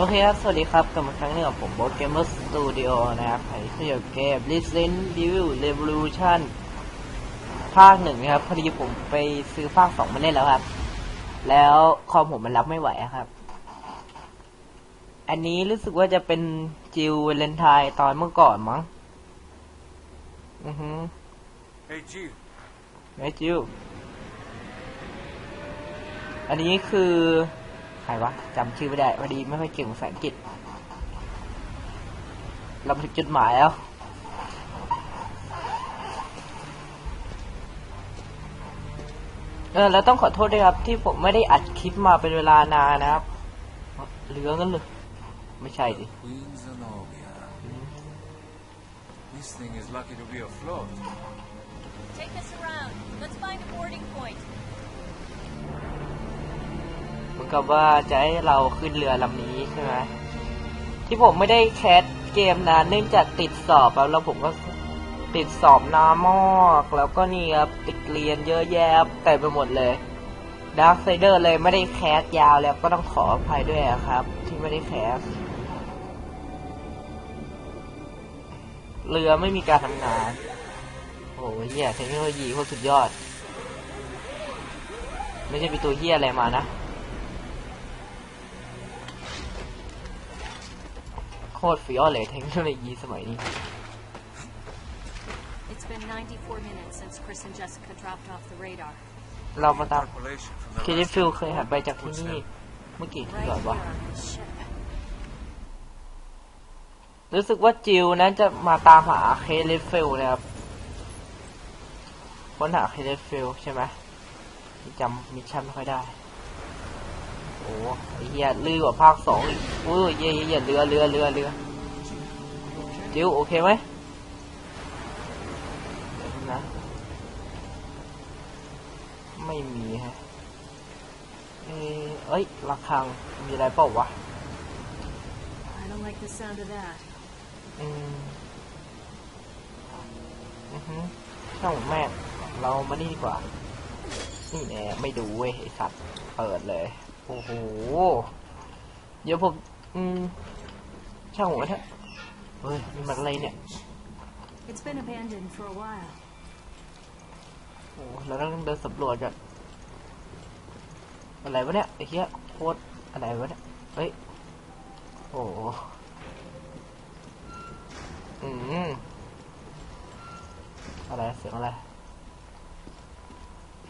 โอเคครับ สวัสดีครับ กลับมาครั้งหนึงกับผมโบสเกมเมอร์สตูดิโอนะครับใครที่อยู่เกม Resident Evil Revolution ภาคหนึ่งนะครับ พอดีผมไปซื้อภาคสองมาเล่นแล้วครับ แล้วคอมผมมันรับไม่ไหวอะครับ อันนี้รู้สึกว่าจะเป็นจิวเวเลนไทน์ตอนเมื่อก่อนมั้ง อือฮึ Hey, Jill. ไม่จิวอันนี้คือใค รวะจำชื่อไม่ได้พอดีไม่ค่อยเก่งภาษาอังกฤษเรามาถึงจุดหมายแล้วเออแล้วต้องขอโทษด้วยครับ ที่ผมไม่ได้อัดคลิปมาเป็นเวลานานนะครับเหลืองั้นเลยไม่ใช่ดิ กับว่าจะให้เราขึ้นเรือลำนี้ใช่ไหมที่ผมไม่ได้แคสเกมนานเนื่องจากติดสอบครับแล้วผมก็ติดสอบนามอกแล้วก็นี่ครับติดเรียนเยอะแยะเต็มไปหมดเลยดาร์คไซเดอร์เลยไม่ได้แคสยาวแล้วก็ต้องขออภัยด้วยครับ ที่ไม่ได้แคสเรือไม่มีการทำงาน โอ้โหเฮียเทคโนโลยีโคตรสุดยอด ไม่ใช่เป็นตัวเฮียอะไรมานะ คตรฟิออเลยเทคโนโลยีสมัยนี้ It's been 94 minutes since Chris and Jessica dropped off the radar. เรามาตาม Population from the คิริ last ฟิล report. เคยหันไปจากที่นี่เมื่อกี้ Right ก่อน here วะ on this ship. รู้สึกว่าจิวนั้นจะมาตามหาเคลิฟิลนะครับค้นหาเคลิฟิลใช่ไหมจำมิชชั่นไม่ค่อยได้โอ้ไอ้เหี้ยลือกว่าภาคสองอีกอุ้ยเหี้ยเหี้ยเรือเรือเรือเรือจิวโอเคไหมเดี๋ยวนะ ไม่มีฮะ เอ้ยเอ้ยระฆัง มีอะไรเปล่าวะ I don't like the sound of that. อืมอือฮึช่างแม่งเรามานี่ดีกว่า นี่แน่ไม่ดูเว้ยไอสัตว์ เปิดเลย โอ้โห เดี๋ยวผม อืม ช่างหัวเถอะเฮ้ยนี่มันอะไรเนี่ย It's been abandoned for a while. โอ้เราต้องเดินสำรวจกันอะไรวะเนี่ยไอ้เหี้ยโคตรอะไรวะเนี่ย เฮ้ย โอ้โหอืม อะไรเสียงอะไร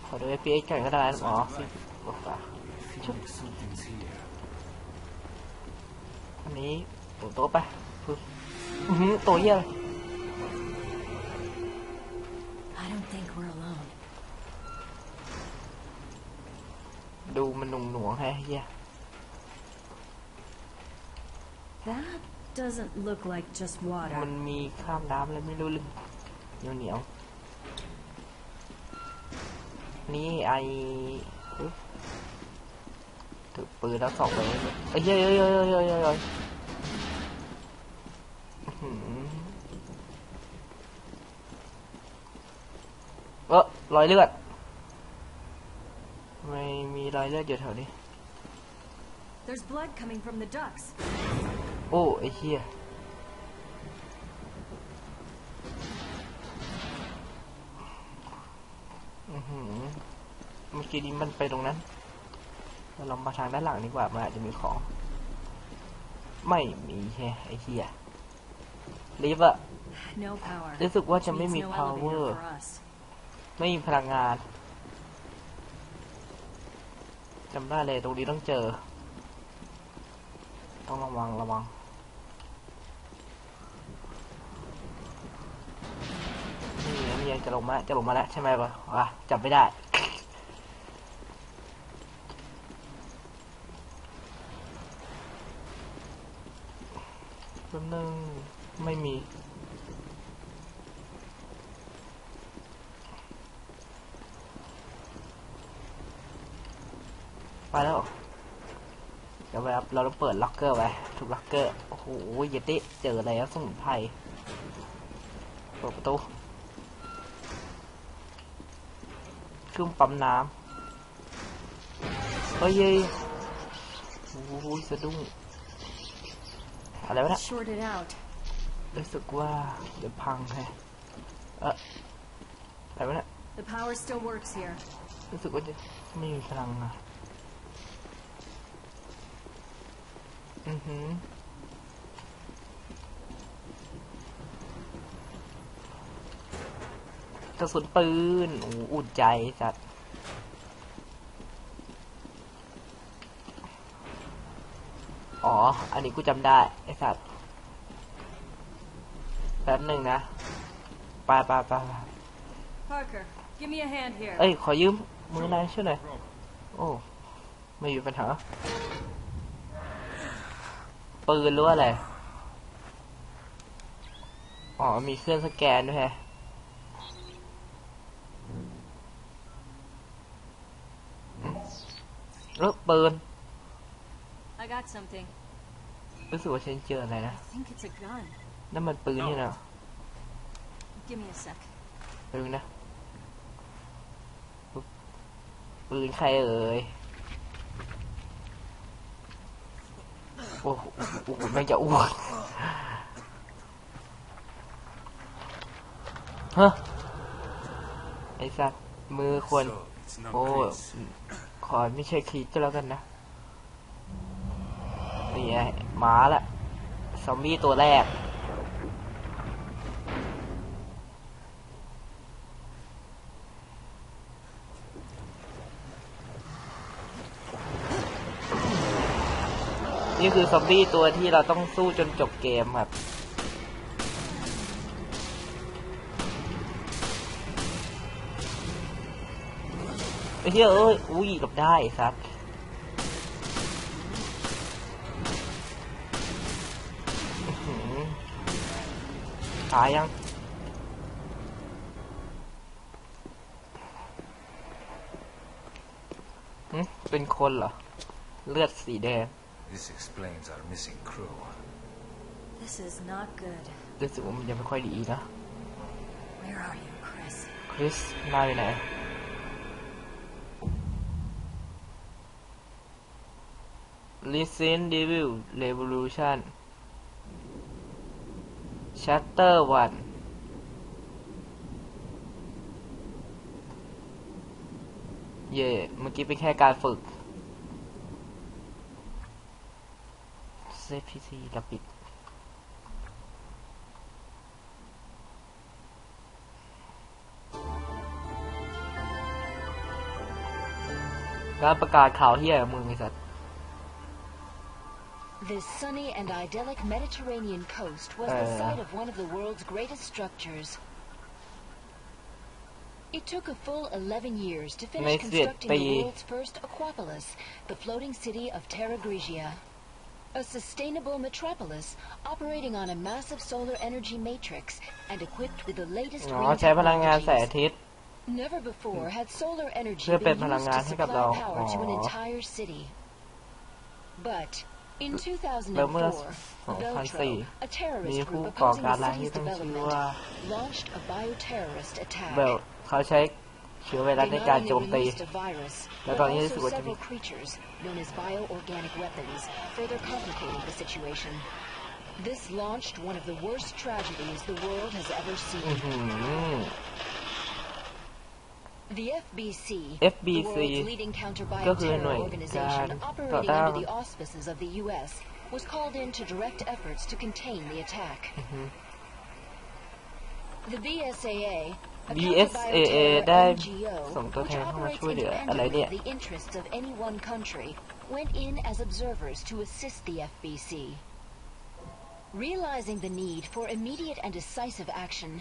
ขอดู FPS ก่อนก็ได้นะอ๋อสิบวกป่ อันนี้โตโต๊ะไปปึ๊บอือหือตัวเหี้ยเลย I don't think we're alone. ดูมันหนุ่งหน่วงๆให้เหี้ย That doesn't look like just มั water. นมีข้ามน้ำอะไรไม่รู้ลึงเหนียวเหนียวๆนี่ไอปึ๊บ ถือปืนแล้วสองไปเอ้ยเฮ้ยเฮ้ยเฮ้ยเฮ้ยเฮ้ยเฮ้ยเฮ้ยอื้อหือเออรอยเลือด ไม่มีรอยเลือดอยู่แถวนี้ There's blood coming from the ducts. โอ้ไอ้เหี้ยอือหือเมื่อกี้นี้มันไปตรงนั้น เราลองมาทางด้านหลังดีกว่ามันอาจจะมีของ ไม่มีแฮะไอ้เหี้ยลิฟต์อะ No power. รู้สึกว่าจะ Which ไม่ means มี no power elevator for us. ไม่มีพลังงานจำได้เลยตรงนี้ต้องเจอ ต้องระวังระวังนี่ไงนี่ไงจะลงมาจะลงมาแล้วใช่ไหมปะวะจับไม่ได้ แป๊บนึงไม่มี ไปแล้ว เดี๋ยวแบบเราต้องเปิดล็อกเกอร์ไว้ทุกล็อกเกอร์ โอ้โหเยติเจออะไรแล้วสมุนไพรเปิดประตูเครื่องปั๊มน้ำเฮ้ยเฮ้ยโอ้โหสะดุ้ง อะไรวะเนี่ย Shorted out. รู้สึกว่าเดี๋ยวพังแฮะเอออะไรวะเนี่ย The power still works here. รู้สึกว่าจะไม่มีพลังอะอือหือกระสุนปืนโอ้โหอุ่นใจสัตว์ อ๋อ อันนี้กูจำได้ ไอ้สัตว์แป๊บหนึ่งนะไปไปไปไป Parker, give me a hand here. เอ้ย ขอยืมมือนายช่วยหน่อย โอ้ ไม่มีปัญหา ปืนหรือว่าอะไร อ๋อ มีเครื่องสแกนด้วยแฮะอืมเออปืน I got something. รู้สึกว่าฉันเจออะไรนะ I think it's a gun. นั่นมันปืนนี่นะ Give me a sec. ปืนนะปึ๊บปืนใครเอ่ย โอ้โหโอ้โหแม่งจะอ้วกฮะไอ้สัตว์มือคน So, it's not โอ้ Chris. ขอไม่ใช่คลิปก็แล้วกันนะ นี่ไงหมาละซอมบี้ตัวแรก นี่คือซอมบี้ตัวที่เราต้องสู้จนจบเกมครับไอ้เหี้ยเอ้ย อุ้ยหลบได้ไอ้สัตว์อื้อหือ ตายยังหึเป็นคนเหรอ เลือดสีแดง This explains our missing crew. This is not good. รู้สึกว่ามันยังไม่ค่อยดีนะ Where are you, Chris? คริสนายไปไหน Resident Evil Revolution Chapter 1เย่เมื่อกี้เป็นแค่การฝึกเซฟพีซีระปิดการประกาศข่าวเฮียมึงไอ้สัตว์ This sunny and idyllic Mediterranean coast was the site of one of the world's greatest structures. It took a full 11 years to finish constructing the world's first Aquapolis, the floating city of Terra Grigia. A sustainable metropolis operating on a massive solar energy matrix and equipped with the latest green technologies. Never before had solar energy been used to supply power to an entire city. But in แล้วเมื่อ 2004, 2004 Veltro, a terrorist มีผู้ group ก่อ opposing การ the ร้ายที่ city's ตั้งชื่อ development ว่า launched a bioterrorist attack. เบลเขาใช้เชื้อไวรัส They ใน not การ only โจมตี released a virus, แล้ว but ตอนนี้รู้สึก also ว่าจะมี several creatures known as bioorganic weapons, further complicating the situation. This launched one of the worst tragedies the world has ever อื้อ seen. หือ The FBC, FBC the world's leading ก็คือหน่ counter-bioterror วยการ organization ต่อ operating ต้าน under the auspices of the U.S., was called in to direct efforts to contain the attack. The BSAA, a BSAA counter-bioterror ได้ NGO, ส่งตัวแท which นเข้ามา operates ช่วยเหลืออะไร independently เนี่ย of the interests of any one country, went in as observers to assist the FBC. Realizing the need for immediate and decisive action,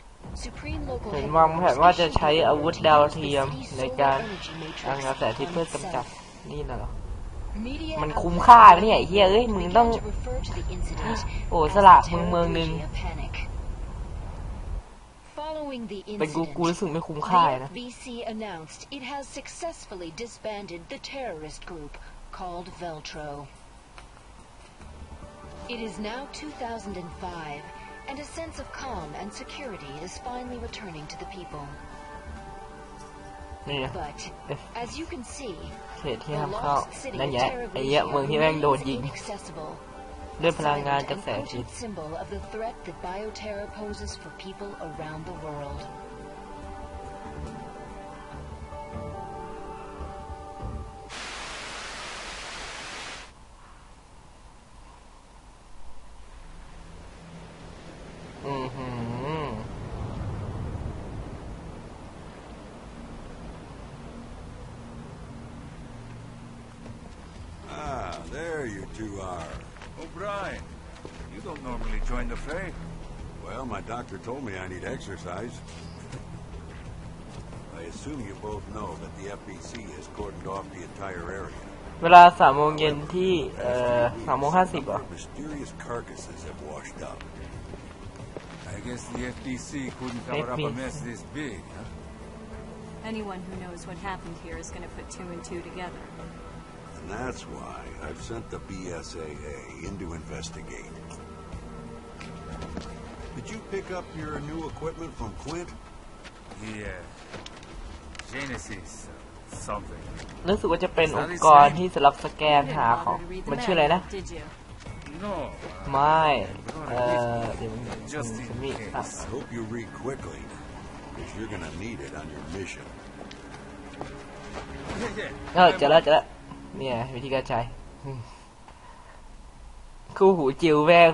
Supreme Local เห็นวางแผน Headquarters ว่าจะใช้ issued อา order วุธ to ดาว use the เทียม city's ใน solar การ energy พลัง matrix งานแสงอาทิตย์ on เพื่อกำจัด itself. นี่น่ะเหรอ Media มันคุ้ม outlets ค่า around เนี่ยไอ้เหี้ยเอ้ย the มึง world ต้อง began to refer to the incident โอ้ as สละ the มึงเมืองหนึ่ง Terra Panic. Following the เป็นกู incident, กูรู้สึกไม่คุ้มค่า the นะ FBC announced it has successfully disbanded the terrorist group called Veltro. It is now 2005, and a sense of calm and security is finally returning to the people. นี่ไง But, as you can see, เขตที่ the ห้ามเข้า lost city นั่น of ไง Terra ไอ้เหี้ย Grigia เมืองที่แม่งโดน remains ยิง inaccessible. ด้วยพลังงานกระแส an จิต ancient symbol of the threat that bioterror poses for people around the world. there you two are. O'Brien, you don't normally join the fray. Well, my doctor told me I need exercise. I assume you both know that the FBC has cordoned off the entire area. เวลาสามโมงเย็นที่ เอ่อสามโมงห้าสิบเหรอ Mysterious carcasses have washed up. I guess the FDC couldn't cover up a mess this big, huh? Anyone who knows what happened here is going to put two and two together. And that's why I've sent the BSAA in to investigate. Did you pick up your new equipment from Quint? Yeah. Genesis, uh, something. รู้สึกว่าจะเป็นอุปกรณ์ที่สำหรับสแกน You หา didn't ของ bother to read the มันชื่ออะไรนะ manual, did you? No. ไม่ เอ่อ เดี๋ยวมัน Just จะ in มีอ่ะ case. I hope you read quickly, because you're gonna need it on your mission. Yeah, yeah. เออเจอแล้วเจอแล้ว เนี่ย วิธีการใช้ คู่หูจิวแวง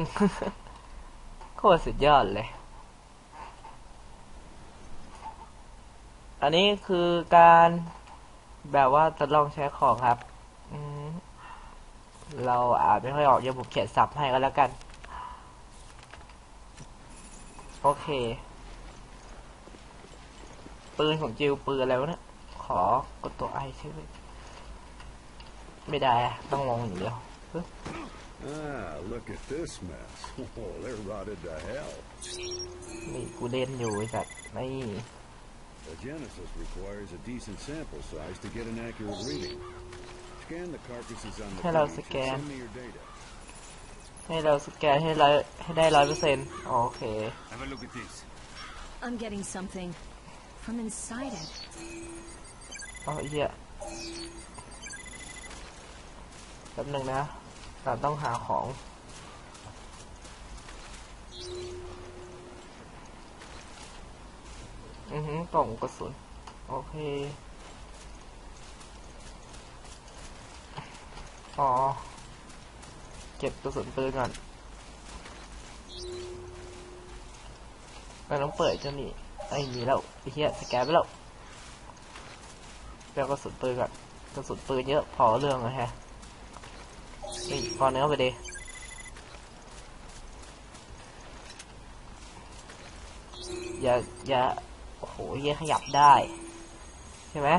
โคตรสุดยอดเลย อันนี้คือการแบบว่าทดลองใช้ของครับ เราอ่านไม่ค่อยออกเดี๋ยวผมเขียนสับให้ก็แล้วกัน โอเค ปืนของจิวปืนอะไรวะเนี่ย ขอกดตัวไอใช่ไหม ไม่ได้อะต้องลงอย่างเดียว Ah, look at this mess. Oh, they're rotted to hell. นี่กูเล่นอยู่ไอ้สัตว์นี่ A Genesis requires a decent sample size to get an accurate reading. Scan the carcasses on the Hello, page and scan. send me your data. ให้เราสแกนให้ร้อยให้ได้ร้อยเปอร์เซ็นต์โอเค Have a look at this. I'm getting something from inside it. เอาไอ้เหี้ย แป๊บหนึงนะ เราต้องหาของอือหือกล่องกระสุน โอเค อ๋อ เก็บกระสุนปืนก่อนมันต้องเปิดจ้านี่ไอ้ยมีแล้วไอ้เหี้ยสแกนไปแล้วไปเอากระสุนปืนก่อนกระสุนปืนเยอะพอเรื่องเลยฮะ นี่พอเนื้อไปดิอย่าอย่าโอ้โหเหี้ยขยับได้ ใช่ไหม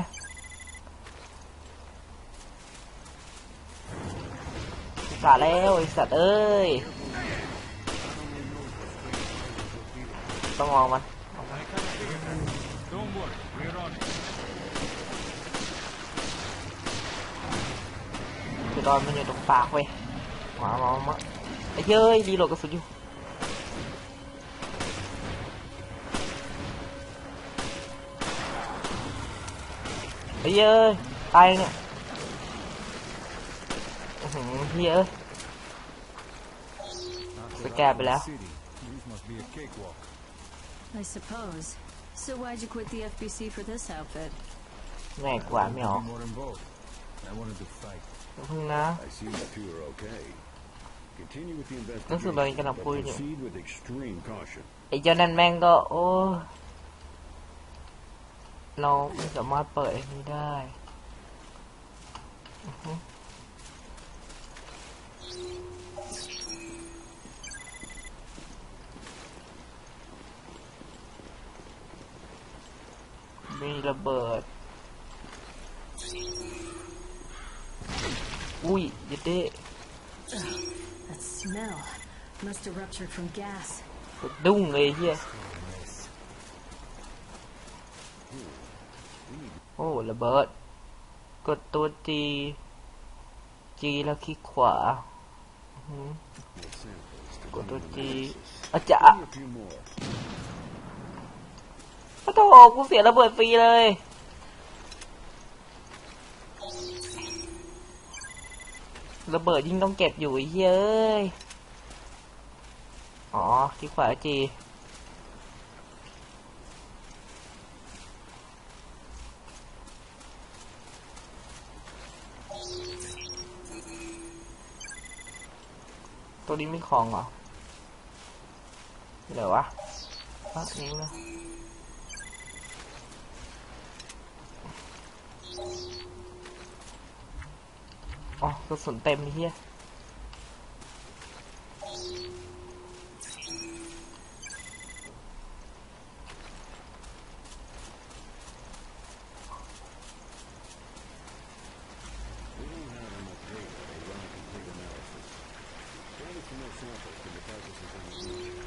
สาแล้วไอสัตว์เอ้ย ต้องมองมัน Don't worry, we're on it. คือตอนมันอยู่ตรงปากเว้ยหมามามาไอ้เย้ยรีโหลดกระสุนอยู่ไอ้เย้ยตายเนี่ยอื้อหือเฮ้ยเอ้ย After cab Raccoon แล้ว City, this must be a cakewalk. I suppose. So why'd you quit the FBC for this outfit? ง่ายกว่าไม่ออก Be more involved. I wanted to fight. อย่าเพึ่งนะ I see you two are okay. Continue with the รู้สึกเรา investigation, กำลัง but พูดอยู่ proceed with extreme caution. ไอ้เจ้านั่นแม่งก็ โอ้เราไม่สามารถเปิดอันนี้ได้อือฮึมีระเบิด อุ้ยเยัดเด้ That smell must have ruptured from gas. สะดุ้งเลยเฮียโอ้ระเบิด กดตัวจีจีแล้วคลิกขวาอื้อหือ More samples to กด run ตัว an จี analysis. อาจาร Give me a few more. โอ้โหกูเสียระเบิดฟรีเลย ระเบิดยิ่งต้องเก็บอยู่เย้ยอ๋อที่ขวาจีตัวนี้ไมีของเหรอเหลือวะอะนี่นะ อ๋อกระสุนเต็มเฮีย We don't have enough data to run a complete analysis. Gather some more samples from the carcasses on the beach.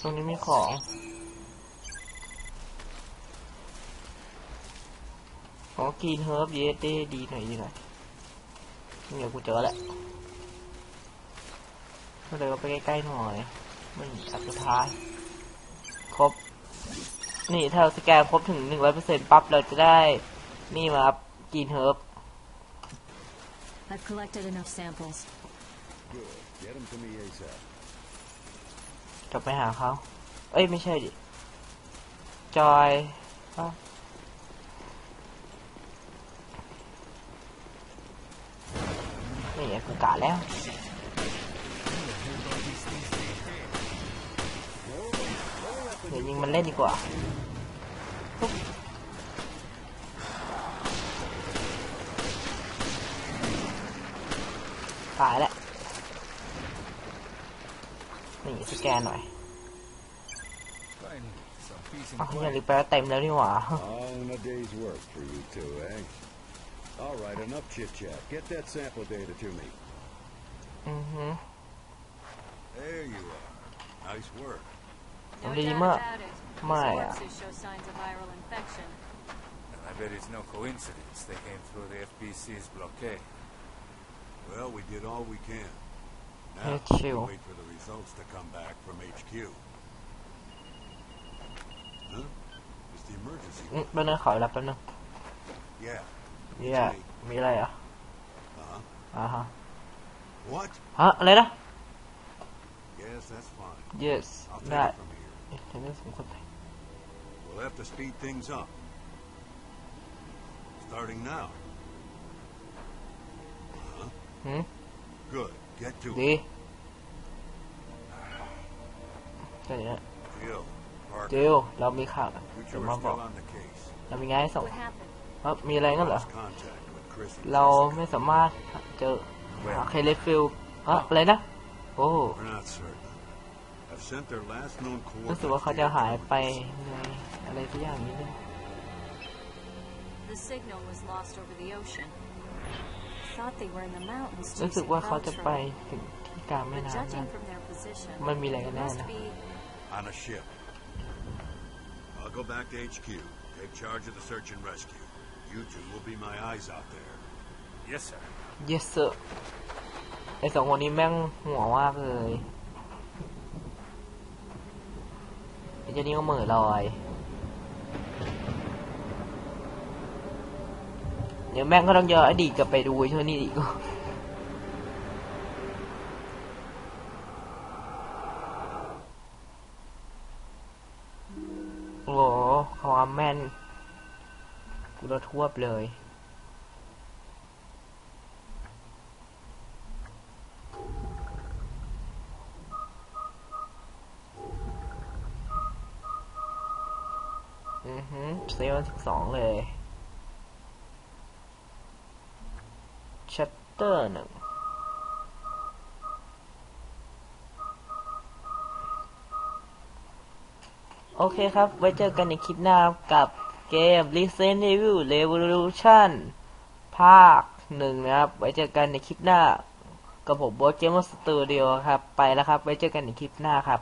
ตรงนี้มีของ ข องกินเฮิร์บเยสได้ดีหน่อยดีหน่อยนี่เดี๋ยวกูเจอแหละก็เลยก็ไปใกล้ๆหน่อย มันอันสุดท้าย ครบ นี่ถ้าเราสแกนครบถึงหนึ่งร้อยเปอร์เซ็นต์ปั๊บเราจะได้ นี่มาครับกินเฮิร์บ I've collected enough samples. Good. Get them to me ASAP. กลับไปหาเขา เอ้ย ไม่ใช่ดิ จอยอ้าวนี่ไง กูกะแล้วเดี๋ยิงมันเล่นดีกว่าตายแล้วนี่สแกนหน่อยอ๋อเนี่ยรีแปลเต็มแล้วนี่หว่า All right, enough chit chat. Get that sample data to me. อือหือ There you are. Nice work. No Hindi doubt ma- about it. These Maya. corpses show signs of viral infection. And I bet it's no coincidence they came through the FBC's blockade. Well, we did all we can. Yeah, Now, chill. we wait for the results to come back from HQ. Huh? It's the emergency อืม room. แป๊บนึงขอรับแป๊บนึง Yeah. เหี้ยมีอะไรอ่ะ Uh-huh. อ่าฮะ What? ฮะอะไรนะ Yes, that's fine. yes I'll ได้ take it from here. เอ๊ะเดี๋ยวนี้สมควรไป We'll have to speed things up. Starting now. Uh-huh. หืม Good. Get to ดี it. แค่นี้นะ Jill, Parker, เจลเรามีข่าว you เดี๋ยว two มา are บอก still on the case. เรามีงานให้ส่ง What happened? เอ้ามีอะไรงั้นเหรอ Lost contact with Chris and เรา Jessica. ไม่สามารถเจอ หาเคเลฟิลอะอะไรนะ โอ้ We're not certain. I've sent their last known รู้สึกว่า coordinates เขา to จะ your หายไป coordinates. ในอะไรสักอย่างนี้นึง The signal was lost over the ocean. Thought they were in the mountains รู้สึก chasing ว่าเขาจะไป Veltro. ถึงที่กลางแม่ But น้ำ judging นะ from their position, มันมีอะไรกัน it แน่ must นะ be On a ship. I'll go back to HQ. Take charge of the search and rescue. You two will be my eyes out there. Yes, sir. yes sir ไอสองคนนี้แม่งหัวมากเลยไอเจ้านี่ก็เหม่อลอย เดี๋ยวแม่งก็ต้องย้อนอดีตกลับไปดูไอ้เท่านี้อีกโอ้โหความแม่นกูระทวบเลย อือหือเซลล์สิบสองเลยชัตเตอร์หนึ่งโอเคครับ ไว้เจอกันในคลิปหน้ากับเกม Resident Evil Revolution ภาคหนึ่งนะครับ ไว้เจอกันในคลิปหน้ากับผมโบสเกม s สตูดิโอครับ ไปแล้วครับ ไว้เจอกันในคลิปหน้าครับ